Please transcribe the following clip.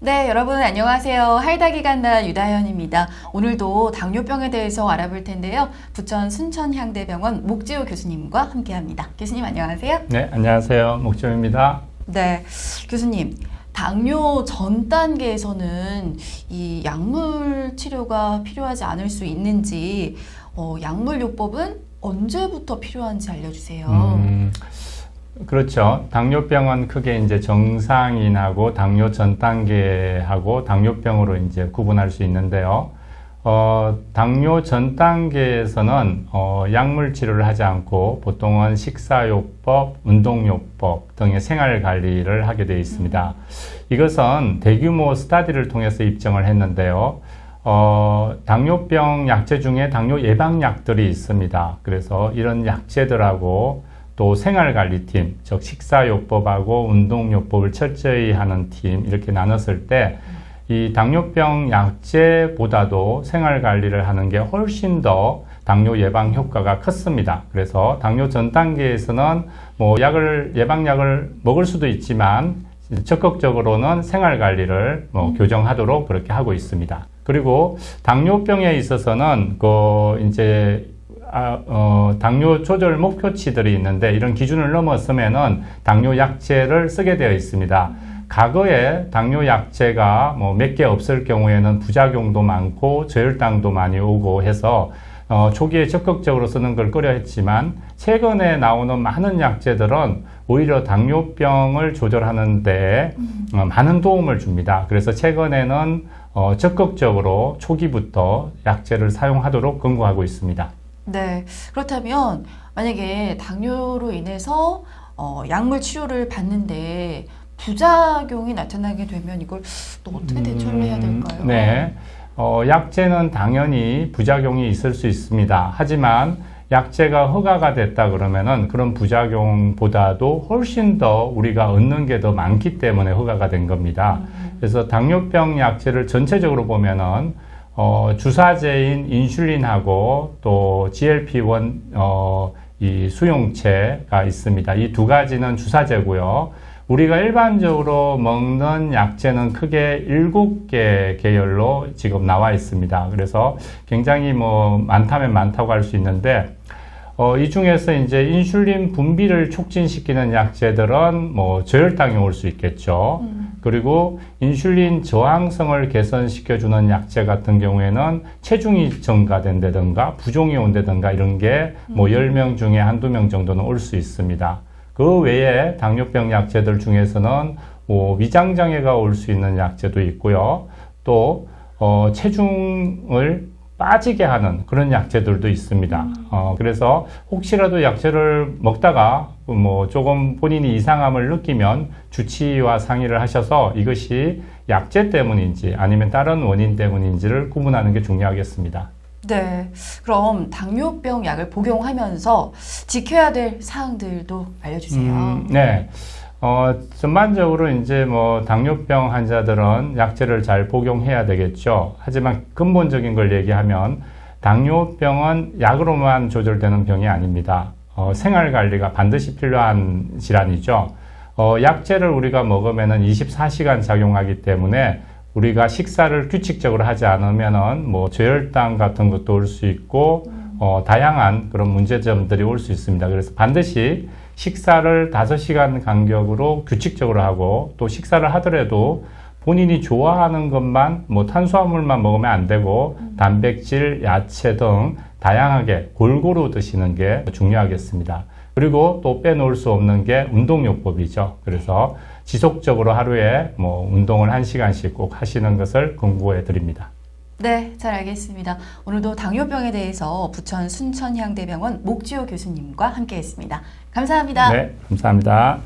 네, 여러분 안녕하세요. 할다기 간다 유다현입니다. 오늘도 당뇨병에 대해서 알아볼 텐데요. 부천 순천향대병원 목지호 교수님과 함께합니다. 교수님 안녕하세요. 네, 안녕하세요. 목점입니다. 네, 교수님. 당뇨 전 단계에서는 이 약물 치료가 필요하지 않을 수 있는지 어, 약물 요법은 언제부터 필요한지 알려주세요. 음, 그렇죠. 당뇨병은 크게 이제 정상인하고 당뇨 전 단계하고 당뇨병으로 이제 구분할 수 있는데요. 어, 당뇨 전 단계에서는 어, 약물 치료를 하지 않고 보통은 식사요법, 운동요법 등의 생활 관리를 하게 되어 있습니다. 이것은 대규모 스타디를 통해서 입증을 했는데요. 어, 당뇨병 약제 중에 당뇨 예방약들이 있습니다. 그래서 이런 약제들하고 또 생활관리팀, 즉 식사요법하고 운동요법을 철저히 하는 팀 이렇게 나눴을 때 이 당뇨병 약제보다도 생활관리를 하는 게 훨씬 더 당뇨 예방 효과가 컸습니다. 그래서 당뇨 전 단계에서는 뭐 약을 예방약을 먹을 수도 있지만 적극적으로는 생활 관리를 뭐 교정하도록 그렇게 하고 있습니다. 그리고 당뇨병에 있어서는 그 이제 아, 어, 당뇨 조절 목표치들이 있는데 이런 기준을 넘었으면은 당뇨 약제를 쓰게 되어 있습니다. 과거에 당뇨 약제가 뭐 몇 개 없을 경우에는 부작용도 많고 저혈당도 많이 오고 해서 어, 초기에 적극적으로 쓰는 걸 꺼려 했지만 최근에 나오는 많은 약제들은 오히려 당뇨병을 조절하는데 어, 많은 도움을 줍니다. 그래서 최근에는 어, 적극적으로 초기부터 약제를 사용하도록 권고하고 있습니다. 네, 그렇다면 만약에 당뇨로 인해서 어, 약물 치료를 받는데 부작용이 나타나게 되면 이걸 또 어떻게 대처를 해야 될까요? 음, 네. 어, 약제는 당연히 부작용이 있을 수 있습니다. 하지만 약제가 허가가 됐다 그러면은 그런 부작용보다도 훨씬 더 우리가 얻는 게 더 많기 때문에 허가가 된 겁니다. 그래서 당뇨병 약제를 전체적으로 보면은 어, 주사제인 인슐린하고 또 GLP-1 어, 이 수용체가 있습니다. 이 두 가지는 주사제고요. 우리가 일반적으로 먹는 약제는 크게 일곱 개 계열로 지금 나와 있습니다. 그래서 굉장히 뭐 많다면 많다고 할 수 있는데 어, 이 중에서 이제 인슐린 분비를 촉진시키는 약제들은 뭐 저혈당이 올 수 있겠죠. 그리고 인슐린 저항성을 개선시켜주는 약제 같은 경우에는 체중이 증가된다든가 부종이 온다든가 이런 게뭐 10명 중에 한두 명 정도는 올 수 있습니다. 그 외에 당뇨병 약제들 중에서는 뭐 위장장애가 올 수 있는 약제도 있고요. 또 어, 체중을 빠지게 하는 그런 약제들도 있습니다. 어, 그래서 혹시라도 약제를 먹다가 뭐 조금 본인이 이상함을 느끼면 주치의와 상의를 하셔서 이것이 약제 때문인지 아니면 다른 원인 때문인지를 구분하는 게 중요하겠습니다. 네, 그럼 당뇨병 약을 복용하면서 지켜야 될 사항들도 알려주세요. 음, 네. 어, 전반적으로 이제 뭐 당뇨병 환자들은 약제를 잘 복용해야 되겠죠. 하지만 근본적인 걸 얘기하면 당뇨병은 약으로만 조절되는 병이 아닙니다. 어, 생활 관리가 반드시 필요한 질환이죠. 어, 약제를 우리가 먹으면은 24시간 작용하기 때문에 우리가 식사를 규칙적으로 하지 않으면은 뭐 저혈당 같은 것도 올 수 있고 어, 다양한 그런 문제점들이 올 수 있습니다. 그래서 반드시 식사를 5시간 간격으로 규칙적으로 하고 또 식사를 하더라도 본인이 좋아하는 것만 뭐 탄수화물만 먹으면 안 되고 단백질, 야채 등 다양하게 골고루 드시는 게 중요하겠습니다. 그리고 또 빼놓을 수 없는 게 운동요법이죠. 그래서 지속적으로 하루에 뭐 운동을 1시간씩 꼭 하시는 것을 권고해 드립니다. 네, 잘 알겠습니다. 오늘도 당뇨병에 대해서 부천 순천향대병원 목지호 교수님과 함께했습니다. 감사합니다. 네, 감사합니다.